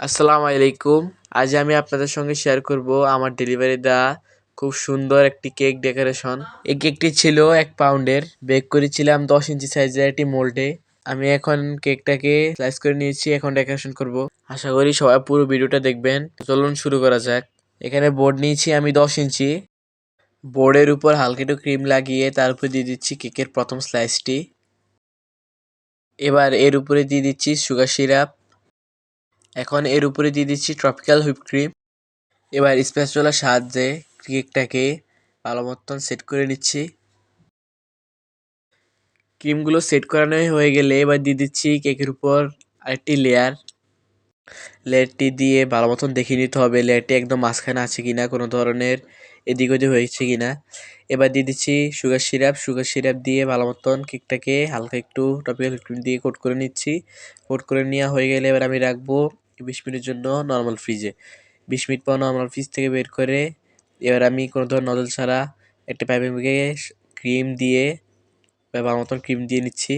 আসসালামু আলাইকুম। আজ আমি আপনাদের সঙ্গে শেয়ার করব আমার ডেলিভারি দেওয়া খুব সুন্দর একটি কেক ডেকোরেশন এই কেকটি ছিল এক পাউন্ডের বেক করেছিলাম দশ ইঞ্চি সাইজের একটি মোল্ডে আমি এখন কেকটাকে স্লাইস করে নিয়েছি, এখন ডেকোরেশন করব। আশা করি সবাই পুরো ভিডিওটা দেখবেন। চলুন শুরু করা যাক। এখানে বোর্ড নিয়েছি আমি দশ ইঞ্চি। বোর্ডের উপর হালকা একটু ক্রিম লাগিয়ে তার উপর দিয়ে দিচ্ছি কেকের প্রথম স্লাইসটি এবার এর উপরে দিয়ে দিচ্ছি সুগার সিরাপ এখন এর উপরে দিয়ে দিচ্ছি ট্রপিক্যাল হুইপ ক্রিম এবার স্প্যাচুলার সাহায্যে কেকটাকে ভালো মতন সেট করে নিচ্ছি। ক্রিমগুলো সেট করানো হয়ে গেলে এবার দিয়ে দিচ্ছি কেকের উপর আরেকটি লেয়ার লেয়ারটি দিয়ে ভালো মতন দেখে নিতে হবে লেয়ারটি একদম মাঝখানে আছে কিনা, কোনো ধরনের এদিক ওদিক হয়েছে কিনা। এবার দিয়ে দিচ্ছি সুগার সিরাপ সুগার সিরাপ দিয়ে ভালো মতন কেকটাকে হালকা একটু টপিক্যাল ক্রিম দিয়ে কোট করে নিচ্ছি। কোট করে নেওয়া হয়ে গেলে এবার আমি রাখব বিশ মিনিটের জন্য নর্মাল ফ্রিজে বিশ মিনিট পর নর্মাল ফ্রিজ থেকে বের করে এবার আমি কোনো ধরনের নজল ছাড়া একটা পাইপের মুখে ক্রিম দিয়ে ভালো মতন ক্রিম দিয়ে নিচ্ছি।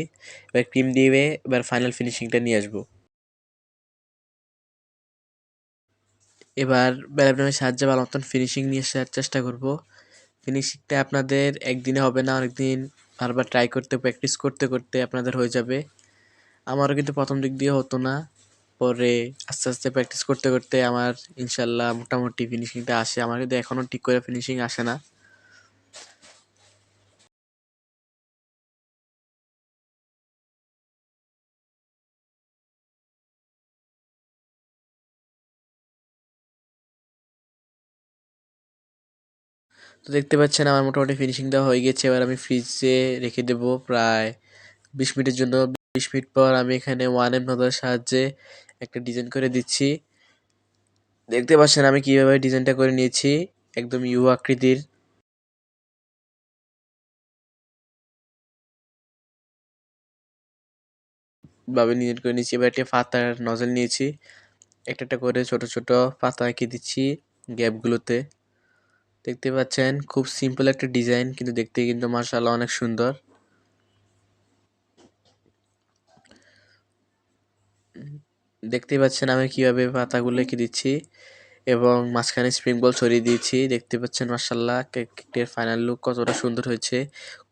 এবার ক্রিম দিয়ে এবার ফাইনাল ফিনিশিংটা নিয়ে আসব। এবার ব্যালেপনের সাহায্যে ভালো মতন ফিনিশিং নিয়ে আসার চেষ্টা করব। ফিনিশিংটা আপনাদের একদিনে হবে না, অনেকদিন বারবার ট্রাই করতে প্র্যাকটিস করতে করতে আপনাদের হয়ে যাবে। আমারও কিন্তু প্রথম দিক দিয়ে হতো না। পরে আস্তে আস্তে প্র্যাকটিস করতে করতে আমার ইনশাল্লাহ মোটামুটি ফিনিশিংটা আসে। আমার কিন্তু এখনও ঠিক করে ফিনিশিং আসে না। তো দেখতে পাচ্ছেন আমার মোটামুটি ফিনিশিং দেওয়া হয়ে গেছে। এবার আমি ফ্রিজে রেখে দেবো প্রায় বিশ মিনিটের জন্য। বিশ মিনিট পর আমি এখানে ওয়ান এম নদার সাহায্যে একটা ডিজাইন করে দিচ্ছি। দেখতে পাচ্ছেন আমি কীভাবে ডিজাইনটা করে নিয়েছি। একদম ইউ আকৃতির। ভাবে ডিজাইন করে নিয়েছি। এবার একটা পাতার নজল নিয়েছি। একটা একটা করে ছোট ছোট পাতা এঁকে দিচ্ছি গ্যাপগুলোতে দেখতে পাচ্ছেন, খুব সিম্পল একটা ডিজাইন কিন্তু দেখতে কিন্তু মার্শাল্লাহ অনেক সুন্দর। দেখতে পাচ্ছেন আমি কীভাবে পাতাগুলো এঁকে দিচ্ছি এবং মাঝখানে স্প্রিং বল ছড়িয়ে দিয়েছি। দেখতে পাচ্ছেন মার্শাল্লাহ কেকটির ফাইনাল লুক কতটা সুন্দর হয়েছে।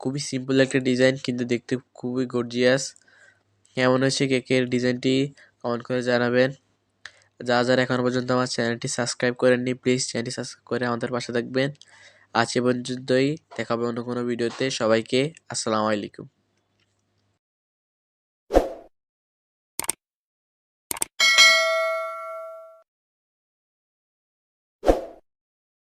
খুবই সিম্পল একটা ডিজাইন কিন্তু দেখতে খুবই গর্জিয়াস কেমন হয়েছে কেকের ডিজাইনটি কমেন্ট করে জানাবেন। যারা যারা এখনও পর্যন্ত আমার চ্যানেলটি সাবস্ক্রাইব করেননি প্লিজ চ্যানেলটি সাবস্ক্রাইব করে আমাদের পাশে থাকবেন। আজ এ পর্যন্তই দেখাবে অন্য কোনো ভিডিওতে সবাইকে আসসালামু আলাইকুম।